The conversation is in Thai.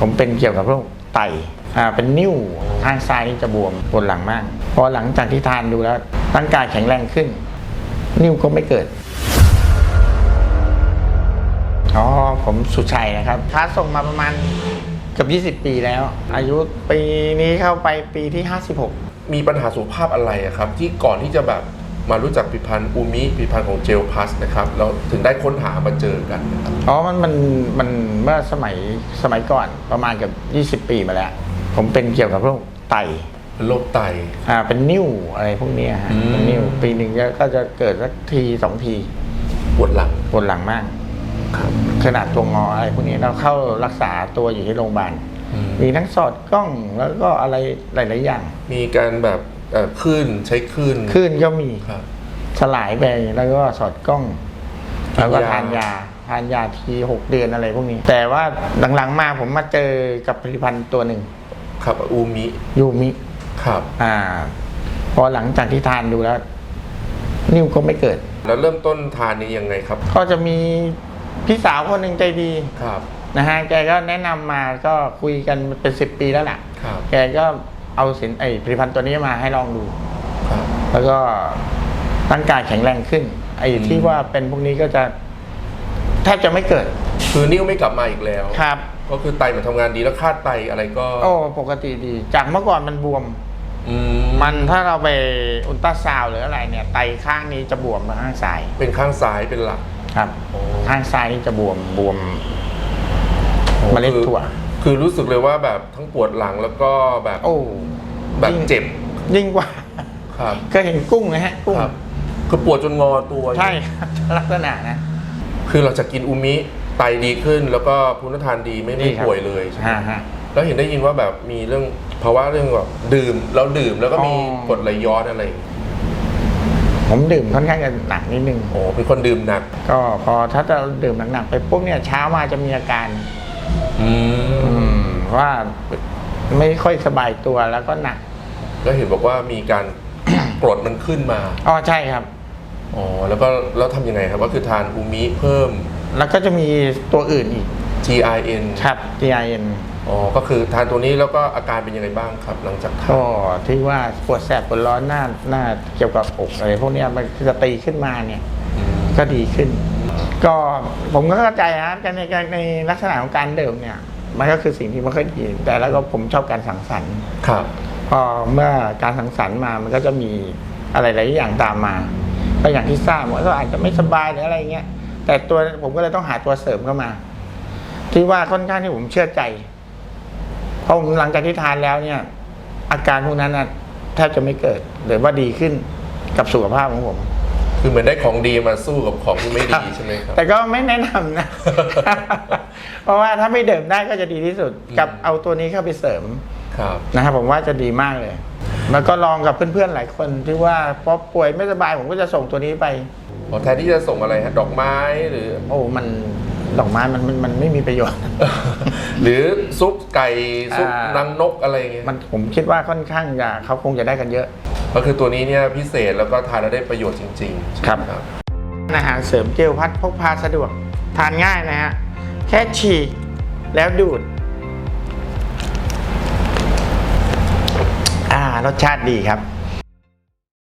ผมเป็นเกี่ยวกับโรคไตอ่าเป็นนิ้วข้างซ้ายนี่จะบวมปวดหลังมากพอหลังจากที่ทานดูแล้วร่างกายแข็งแรงขึ้น นิ้วก็ไม่เกิดอ๋อผมสุชัยนะครับค้าส่งมาประมาณเกือบ20 ปีแล้ว อายุปีนี้เข้าไปปีที่ 56 มีปัญหาสุขภาพอะไรอะครับ ที่ก่อนที่จะแบบ มารู้จักผลิตภัณฑ์อูมิผลิตภัณฑ์ของเจลพัสนะครับแล้วถึงได้ค้นหามาเจอกันนะครับ อ๋อ มัน มัน มัน เมื่อสมัย สมัยก่อนประมาณเกับ20 ปีมาแล้ว ผมเป็นเกี่ยวกับโรคไต เป็นโรคไต อ่า เป็นนิ้วอะไรพวกเนี้ยฮะ อืม เป็นนิ้วปีหนึ่งก็จะเกิดสักทีสองทีปวดหลังปวดหลังมาก ครับ ขนาดตัวงออะไรพวกนี้เราเข้ารักษาตัวอยู่ที่โรงพยาบาล อืม มีทั้งสอดกล้องแล้วก็อะไรหลาย ๆ อย่าง มีการแบบเอ่อ คลื่นใช้คลื่นคลื่นก็มีครับ สลายไปแล้วก็สอดกล้องกินยาแล้วก็ทานยาทานยาทีหกเดือนอะไรพวกนี้ แต่ว่าหลังๆมาผมมาเจอกับผลิตภัณฑ์ตัวหนึ่งครับอูมิยูมิครับอ่า พอหลังจากที่ทานดูแล้ว นิ้วก็ไม่เกิด แล้วเริ่มต้นทานนี้ยังไงครับ ก็จะมีพี่สาวคนหนึ่งใจดีครับนะฮะแกก็แนะนำมาก็คุยกันเป็นสิบปีแล้วแหละครับแกก็ เอาสินไอผลิตภัณฑ์ตัวนี้มาให้ลองดูครับแล้วก็ร่างกายแข็งแรงขึ้น ไอ้ที่ว่าเป็นพวกนี้ก็จะแทบจะไม่เกิด คือนิ้วไม่กลับมาอีกแล้วครับ ก็คือไตมันทำงานดีแล้วค่าไตอะไรก็ โอ้ปกติดี จากเมื่อก่อนมันบวม อืมันถ้าเราไปอุลตราซาวด์หรืออะไรเนี่ย ไตข้างนี้จะบวมมาข้างซ้ายเป็นข้างซ้ายเป็นหลัก ครับโอ้ข้างซ้ายนี่จะบวมบวมเมล็ดคือถั่ว คือรู้สึกเลยว่าแบบทั้งปวดหลังแล้วก็แบบโอ้แบบยิ่งเจ็บยิ่งกว่าครับเคยเห็นกุ้งไหมฮะกุ้งครับคือปวดจนงอตัวใช่ครับลักษณะนะ คือเราจะกินอูมิไตดีขึ้น แล้วก็ภูมิต้านทานดีไม่ไม่ดีครับป่วยเลยใช่ไหมฮะฮะแล้วเห็นได้ยินว่าแบบมีเรื่องภาวะเรื่องแบบดื่มแล้วดื่มแล้วก็มีอ๋อกรดไหลย้อนอะไรอย่างเงี้ยผมดื่มค่อนข้างจะหนักนิดนึงโอ้เป็นคนดื่มหนัก ก็พอถ้าเราดื่มหนักๆไปปุ๊บเนี่ยเช้ามาจะมีอาการ อือืม ว่าไม่ค่อยสบายตัวแล้วก็หนักแล้วเห็นบอกว่ามีการ กรดมันขึ้นมาอ๋อใช่ครับ อ๋อแล้วก็แล้วทำยังไงครับก็คือทานอูมิเพิ่ม แล้วก็จะมีตัวอื่นอีก GIN ครับ TIN อ๋อก็คือทานตัวนี้แล้วก็อาการเป็นยังไงบ้างครับ หลังจากทานก็ที่ว่าปวดแสบปวดร้อนหน้าหน้าเกี่ยวกับอกอะไรพวกเนี้ยมันจะตีขึ้นมาเนี่ย อืม ก็ดีขึ้น ก็ผมก็เข้าใจนะในในในลักษณะของการดื่มเนี่ย มันก็คือสิ่งที่ไม่ค่อยดีแต่แล้วก็ผมชอบการสังสรรค์ครับพอเมื่อการสังสรรค์มามันก็จะมีอะไรหลายอย่างตามมาก็อย่างที่ทราบว่าก็อาจจะไม่สบายหรืออะไรเงี้ยแต่ตัวผมก็เลยต้องหาตัวเสริมเข้ามา ที่ว่าค่อนข้างที่ผมเชื่อใจเพราะผมหลังจากที่ทานแล้วเนี่ย อาการพวกนั้นน่ะแทบจะไม่เกิดหรือว่าดีขึ้นกับสุขภาพของผมคือเหมือนได้ของดีมาสู้กับของที่ไม่ดีใช่ไหมครับ แต่ก็ไม่แนะนำนะ เพราะว่าถ้าไม่ดื่มได้ก็จะดีที่สุด กับอืมเอาตัวนี้เข้าไปเสริมครับนะครับผมว่าจะดีมากเลย แล้วก็ลองกับเพื่อนๆหลายคนที่ว่าพอป่วยไม่สบายผมก็จะส่งตัวนี้ไปอ๋อแทนที่จะส่งอะไรฮะดอกไม้หรือ โอ้มันดอกไม้มันมันมันไม่มีประโยชน์ หรือซุปไก่ซุปอ่า นางนกอะไรอย่างเงี้ยมันผมคิดว่าค่อนข้างจะเขาคงจะได้กันเยอะ ก็คือตัวนี้เนี่ยพิเศษแล้วก็ทานแล้วได้ประโยชน์จริงๆใช่ไหมครับ อาหารเสริมเจลพัดพกพาสะดวกทานง่ายนะฮะ แค่ฉีกแล้วดูด อ่ารสชาติดีครับ